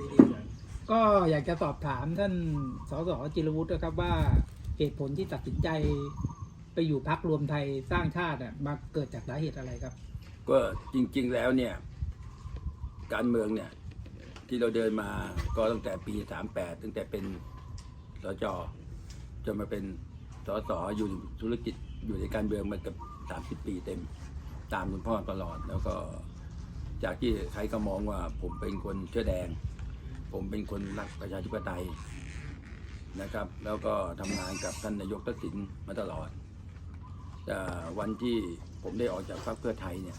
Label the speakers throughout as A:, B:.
A: ดีๆ ก็อยากจะสอบถามท่านสสจิรวุฒินะครับว่าเหตุผลที่ตัดสินใจไปอยู่พักรวมไทยสร้างชาติอะมาเกิดจากสาเหตุอะไรครับ
B: ก็จริงๆแล้วเนี่ย การเมืองเนี่ย ที่เราเดินมาก็ตั้งแต่ปี 38 ตั้งแต่เป็นสจจนมาเป็นสสอยู่ธุรกิจอยู่ในการเมืองมาเกับ 30 ปีเต็ม ตามคุณพ่อตลอดแล้วก็จากที่ใครก็มองว่าผมเป็นคนเชื้อแดง ผมเป็นคนรักประชาธิปไตยนะครับ แล้วก็ทำงานกับท่านนายกทักษิณมาตลอดแต่วันที่ผมได้ออกจากพรรคเพื่อไทยเนี่ย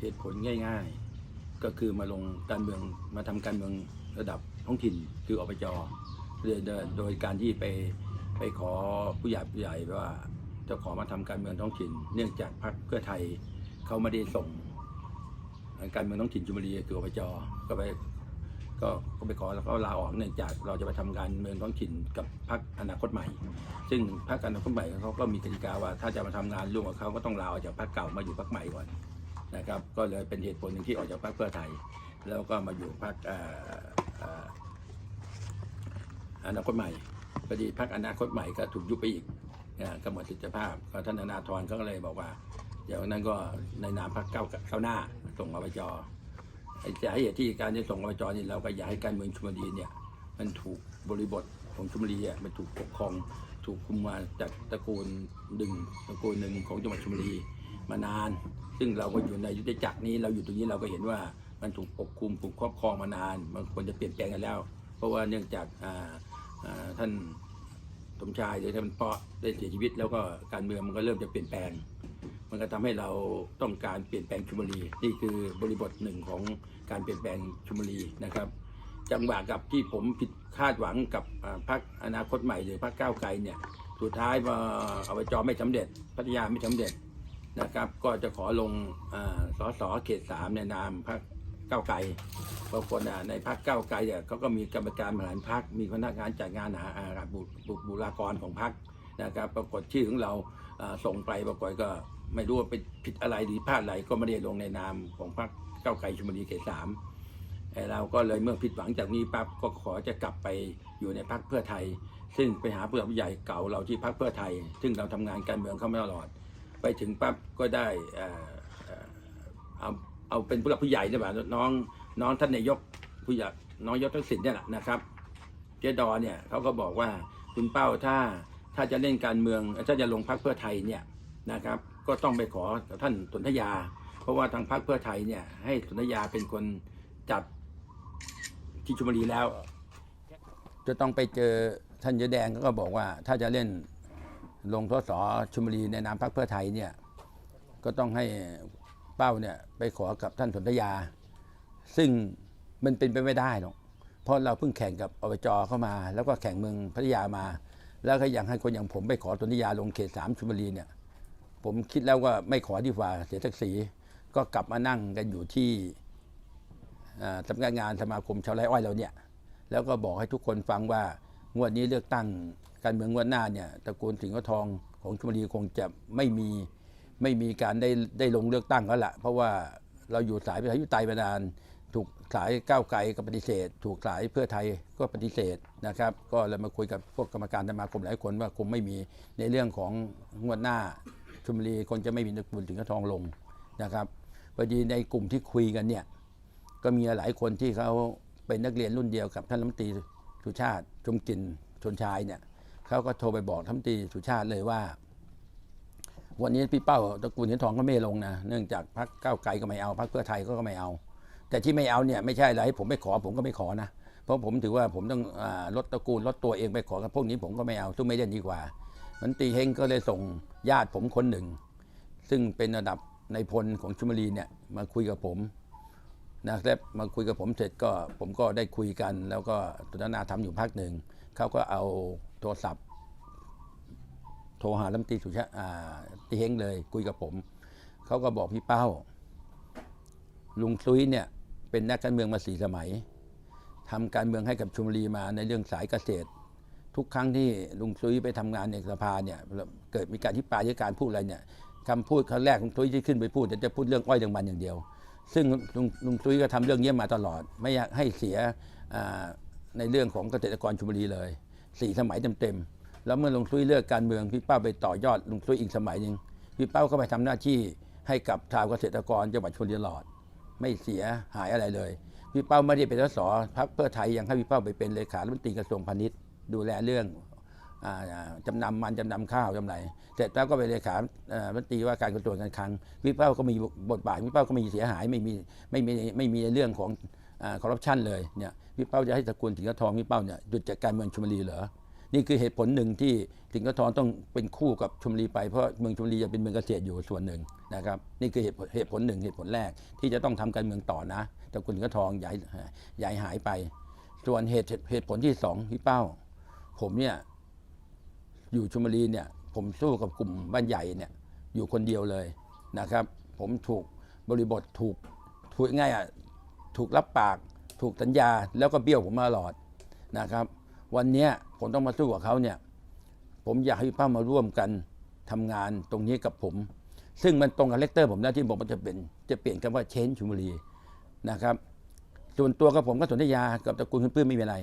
B: เหตุผลง่าย ๆ ก็คือมาลงการเมืองมาทำการเมืองระดับท้องถิ่นคืออบจโดยโดยการที่ไปไปขอผู้ใหญ่ผู้ใหญ่ว่าจะขอมาทำการเมืองท้องถิ่น เนื่องจากพรรคเพื่อไทยเขาไม่ได้ส่ง การเมืองท้องถิ่นชุมบุรีคืออบจก็ไป ก็ก็ไปขอแล้วก็ลาออกเนื่องจากเราจะไปทำการเมืองท้องถิ่นกับพรรคอนาคตใหม่ ซึ่งพรรคอนาคตใหม่เขาก็มีกติกาว่าถ้าจะมาทำงานร่วมกับเขาก็ต้องลาออกจากพรรคเก่ามาอยู่พรรคใหม่ก่อนนะครับ ก็เลยเป็นเหตุผลหนึ่งที่ออกจากพรรคเพื่อไทย แล้วก็มาอยู่พรรคอนาคตใหม่พอดีพรรคอนาคตใหม่ก็ถูกยุบไปอีกก็หมดสิทธิภาพท่านนาธรเขาก็เลยบอกว่า เดี๋ยวนั้นก็ในนามพรรคเก้าเข้าหน้าส่งอบจไอ้ สาเหตุที่การจะส่งอบจนี่เราก็อยากให้การเมืองชุมรีเนี่ยมันถูกบริบทของชุมรีอะมันถูกปกครอง ถูกคุมมาจากตระกูลดึงตระกูลหนึ่งของจังหวัดชุมรีมานาน ซึ่งเราก็อยู่ในยุทธจักรนี้เราอยู่ตรงนี้เราก็เห็นว่ามันถูกปกคุมถูกครอบครองมานานมันควรจะเปลี่ยนแปลงกันแล้ว เพราะว่าเนื่องจากท่านสมชายหรือท่านเปาะได้เสียชีวิต แล้วก็การเมืองมันก็เริ่มจะเปลี่ยนแปลง มันก็ทำให้เราต้องการเปลี่ยนแปลงชุมบุรีนี่คือบริบทหนึ่งของการเปลี่ยนแปลงชุมบุรีนะครับ จังหวะกับที่ผมผิดคาดหวังกับพรรคอนาคตใหม่หรือพรรคก้าวไกลเนี่ยสุดท้ายมาอบจไม่สำเร็จพัทยาไม่สำเร็จนะครับ ก็จะขอลงอ่าสสเขตสามในนามพรรคก้าวไกลปรากฏอะในพรรคก้าวไกลเนี่ยเขาก็มีกรรมการบริหารพรรคมีพนักงานจัดงานหาบุบุบุคลากรของพรรคนะครับ ปรากฏชื่อของเรา ส่งไปปรากฏก็ไม่รู้ว่าเป็นผิดอะไรหรือพลาดอะไรก็ไม่ได้ลงในนามของพรรคก้าไกลชุมบุรีเขตสามเราก็เลยเมื่อผิดหวังจากนี้ปั๊บก็ขอจะกลับไปอยู่ในพรรคเพื่อไทย ซึ่งไปหาผู้หลักผู้ใหญ่เก่าเราที่พรรคเพื่อไทย ซึ่งเราทำงานการเมืองเข้ามาตลอด ไปถึงปั๊บก็ได้เอาเอาเป็นผู้หลักผู้ใหญ่เนี่ยแบบน้องน้องท่านนายกผู้ใหญ่น้องยศทักษิณเนี่ยแหละนะครับ เจดอเนี่ยเขาก็บอกว่าคุณเป้าถ้า ถ้าจะเล่นการเมืองถ้าจะลงพรรคเพื่อไทยเนี่ยนะครับ ก็ต้องไปขอท่านสนธยา เพราะว่าทางพรรคเพื่อไทยเนี่ยให้สนธยาเป็นคนจัดที่ชุมบุรีแล้ว จะต้องไปเจอท่านยศแดงก็บอกว่า ถ้าจะเล่นลงทศชุมบุรีในนามพรรคเพื่อไทยเนี่ยก็ต้องให้เป้าเนี่ยไปขอกับท่านสนธยา ซึ่งมันเป็นไปไม่ได้หรอกเพราะเราเพิ่งแข่งกับอบจเข้ามา แล้วก็แข่งเมืองพัทยามา แล้วก็ยังให้คนอย่างผมไปขอสนธยาลงเขตสามชุมบุรีเนี่ย ผมคิดแล้วว่าไม่ขอดีกว่าเสียศักดิ์ศรีก็กลับมานั่งกันอยู่ที่อ่าสำนักงานสมาคมชาวไร่อ้อยเราเนี่ย แล้วก็บอกให้ทุกคนฟังว่างวดนี้เลือกตั้งการเมืองงวดหน้าเนี่ยตระกูลสิงห์ทองของชลบุรีคงจะไม่มีไม่มีการได้ได้ลงเลือกตั้งแล้วละเพราะว่าเราอยู่สายประชาธิปไตยมานาน ถูกสายก้าวไกลก็ปฏิเสธ ถูกสายเพื่อไทยก็ปฏิเสธนะครับ ก็เลยมาคุยกับพวกกรรมการสมาคมหลายคนว่าคงไม่มีในเรื่องของงวดหน้าชลบุรีคงจะไม่มีตระกูลสิงห์ทองลงนะครับพอดีในกลุ่มที่คุยกันเนี่ยก็มีหลายคนที่เขาเป็นนักเรียนรุ่นเดียวกับท่านรัฐมนตรีสุชาติชมกลินชนชายเนี่ยเขาก็โทรไปบอกท่านรัฐมนตรีสุชาติเลยว่า วันนี้พี่เป้าตระกูลเหินทองก็ไม่ลงนะเนื่องจากพรรคก้าวไกลก็ไม่เอาพรรคเพื่อไทยก็ไม่เอา แต่ที่ไม่เอาเนี่ยไม่ใช่อะไรให้ผมไม่ขอผมก็ไม่ขอนะ เพราะผมถือว่าผมต้องอลดตระกูลลดตัวเองไปขอกับพวกนี้ผมก็ไม่เอาซึ่งไม่เล่นดีกว่า มันตีเฮงก็เลยส่งญาติผมคนหนึ่ง ซึ่งเป็นระดับในพลของชุมรีเนี่ยมาคุยกับผมนะครับมาคุยกับผมเสร็จก็ผมก็ได้คุยกัน แล้วก็สนทนาทำอยู่พักหนึ่งเขาก็เอาโทรศัพท์ โทรหาลำตรีสุชาติอ่าตีเฮงเลย คุยกับผมเขาก็บอกพี่เป้า ลุงซุยเนี่ย เป็นนักการเมืองมาสี่สมัยทำการเมืองให้กับชุมรีมาในเรื่องสายเกษตร ทุกครั้งที่ลุงซุยไปทำงานในสภาเนี่ยเกิดมีการที่ปรายหรือการพูดอะไรเนี่ยคำพูดครั้งแรกของซุยที่ขึ้นไปพูดจะพูดเรื่องอ้อยเรื่องมันอย่างเดียว ซึ่งลุงลุงตุ้ยก็ทำเรื่องนี้มาตลอด ไม่อยากให้เสียในเรื่องของเกษตรกรชลบุรีเลยสี่สมัยเต็มๆแล้วเมื่อลุงตุ้ยเลือกการเมืองพี่เป้าไปต่อยอดลุงตุ้ยอีกสมัยหนึ่งพี่เป้าก็ไปทำหน้าที่ให้กับชาวเกษตรกรจังหวัดชลบุรีตลอด ไม่เสียหายอะไรเลยพี่เป้าไม่ได้เป็นสสพรรคเพื่อไทยยังให้พี่เป้าไปเป็นเลขารัฐมนตรีกระทรวงพาณิชย์ ดูแลเรื่องจำนำมันจำนำข้าวจำไรเสร็จแล้วก็เป็นเลขานรัฐมนตรีว่าการกระทรวงการคลังพี่เป้าก็มีบทบาทพี่เป้าก็ไมมีเสียหายไม่มีไม่มีไม่มีในเรื่องของคอร์รัปชันเลยเนี่ยพี่เป้าจะให้ตระกูลสิงห์ทองพี่เป้าเนี่ยหยุดจากการเมืองชลบุรีเหรอ นี่คือเหตุผลหนึ่งที่สิงห์ทองต้องเป็นคู่กับชลบุรีไปเพราะเมืองชลบุรีจะเป็นเมืองเกษตรอยู่ส่วนหนึ่งนะครับนี่คือเหตุผลเหตุผลหนึ่งเหตุผลแรกที่จะต้องทำการเมืองต่อนะแตระกูลสิงห์ทองให้อย่ให้หายไป ส่วนเหตุเหตุผลที่สองพี่เป้า ผมเนี่ยอยู่ชลบุรีเนี่ยผมสู้กับกลุ่มบ้านใหญ่เนี่ยอยู่คนเดียวเลยนะครับ ผมถูกบริบทถูกถูกง่ายอะถูกรับปาก ถูกสัญญาแล้วก็เบี้ยวผมมาตลอดนะครับ วันนี้ผมต้องมาสู้กับเขาเนี่ยผมอยากให้ป้ามาร่วมกันทำงานตรงนี้กับผม ซึ่งมันตรงกับเลกเตอร์ผมนะที่บอกมันจะเป็นจะเปลี่ยนคำว่าเชนชลบุรีนะครับส่วนตัวกับผมก็สนธยากับตระกูลคุณปื้มไม่มีอะไร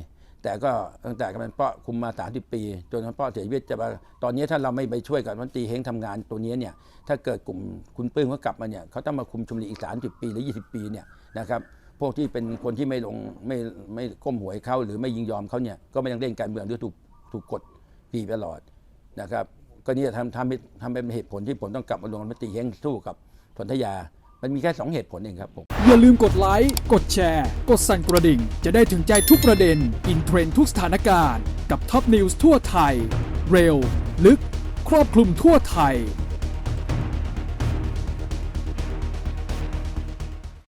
B: แต่ก็ตั้งแต่กำนันเปาะคุมมา 30 ปี จนกำนันเปาะเสียชีวิตจะมาตอนนี้ถ้าเราไม่ไปช่วยกับรันตีเฮงทำงานตัวนี้เนี่ยถ้าเกิดกลุ่มคุณปื้มเขากลับมาเนี่ยเขาต้องมาคุมชุมรีอีก 30 ปีหรือ 20 ปีเนี่ยนะครับ พวกที่เป็นคนที่ไม่ลงไม่ไม่ก้มหวยเขาหรือไม่ยิงยอมเขาเนี่ยก็ไม่ยังเล่นการเมืองหรือถูกถูกกดขี่ตลอดนะครับ ก็นี่จะทำทำให้ทำเป็นเหตุผลที่ผมต้องกลับมาลงมตรีเฮงสู้กับสนธยา มันมีแค่สองเหตุผลเองครับผม
C: อย่าลืมกดไลค์ กดแชร์ กดสั่นกระดิ่ง จะได้ถึงใจทุกประเด็น อินเทรนทุกสถานการณ์ กับท็อปนิวส์ทั่วไทย เร็ว ลึก ครอบคลุมทั่วไทย